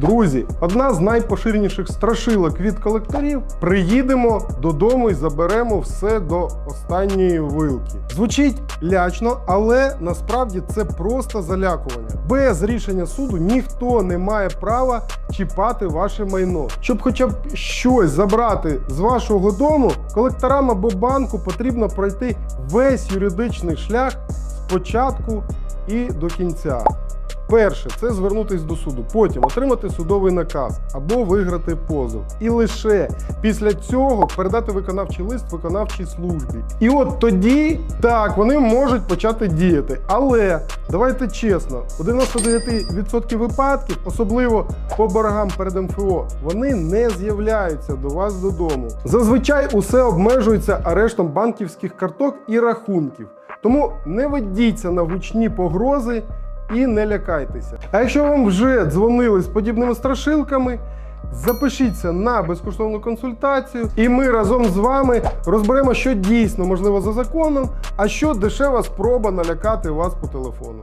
Друзі, одна з найпоширеніших страшилок від колекторів. Приїдемо додому і заберемо все до останньої вилки. Звучить лячно, але насправді це просто залякування. Без рішення суду ніхто не має права чіпати ваше майно. Щоб хоча б щось забрати з вашого дому, колекторам або банку потрібно пройти весь юридичний шлях спочатку і до кінця. Перше це звернутись до суду, потім отримати судовий наказ або виграти позов. І лише після цього передати виконавчий лист виконавчій службі. І от тоді так вони можуть почати діяти. Але давайте чесно, у 99% випадків, особливо по боргам перед МФО, вони не з'являються до вас додому. Зазвичай усе обмежується арештом банківських карток і рахунків. Тому не ведіться на гучні погрози і не лякайтеся. А якщо вам вже дзвонили з подібними страшилками, запишіться на безкоштовну консультацію, і ми разом з вами розберемо, що дійсно можливо за законом, а що дешева спроба налякати вас по телефону.